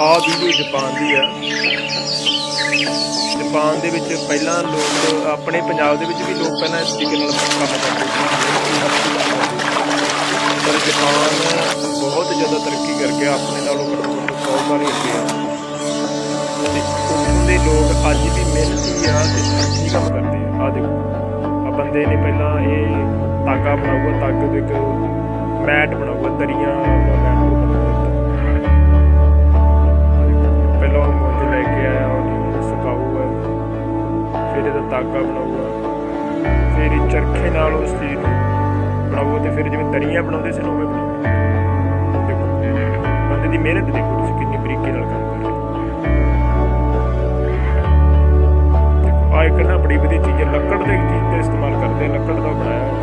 ਆ video Japan ਦੀ ਆ Japan ਦੇ ਵਿੱਚ ਪਹਿਲਾਂ ਲੋਕ ਆਪਣੇ ਪੰਜਾਬ ਦੇ ਵਿੱਚ ਵੀ ਲੋਕ ਪਹਿਲਾਂ ਇਸ ਤਰੀਕੇ ਨਾਲ ਕੰਮ ਕਰਦੇ ਸੀ। ਪਰ ਜਾਪਾਨ ਬਹੁਤ ਜ਼ਿਆਦਾ ਤਰੱਕੀ ਕਰ ਗਿਆ ਆਪਣੇ ਨਾਲੋਂ ਘੱਟੋ ਘੱਟ 100 ਵਾਰੀ ਅੱਗੇ ਆ। ਤੇ ਉੱਥੋਂ ਦੇ ਲੋਕ ਅੱਜ ਵੀ ਮਿਹਨਤੀ ਆ ਤੇ ਹੱਥੀਂ ਕੰਮ ਕਰਦੇ ਆ। ਆ ਦੇਖੋ ਆ ਬੰਦੇ ਨੇ ਪਹਿਲਾਂ ਇਹ ਤਾਗਾ ਬਣਾਊਗਾ, ਤਾਗੇ ਤੋਂ ਇੱਕ ਮੈਟ ਬਣਾਊਗਾ, ਦਰੀਆਂ ਫਿਰ ਇਹਦਾ ਤਾਗਾ ਬਣਾਊਗਾ ਫਿਰ ਇਹ ਚਰਖੇ ਨਾਲ ਉਸ ਚੀਜ਼ ਨੂੰ ਬਣਾਊਗਾ ਤੇ ਫਿਰ ਜਿਵੇਂ ਦਰੀਆਂ ਬਣਾਉਂਦੇ ਸੀ ਨਾ ਉਵੇਂ ਬਣਾਉਂਦੇ ਦੇਖੋ ਬੰਦੇ ਦੀ ਮਿਹਨਤ ਦੇਖੋ ਤੁਸੀਂ ਕਿੰਨੀ ਬਰੀਕੀ ਨਾਲ ਕੰਮ ਕਰ ਰਹੇ ਹੋ। ਦੇਖੋ ਆ ਇੱਕ ਨਾ ਬੜੀ ਵਧੀਆ ਚੀਜ਼ ਹੈ, ਲੱਕੜ ਦੇ ਚੀਜ਼ ਦਾ ਇਸਤੇਮਾਲ ਕਰਦੇ ਲੱਕੜ ਦਾ ਬਣਾਇਆ।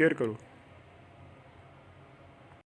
miércoles.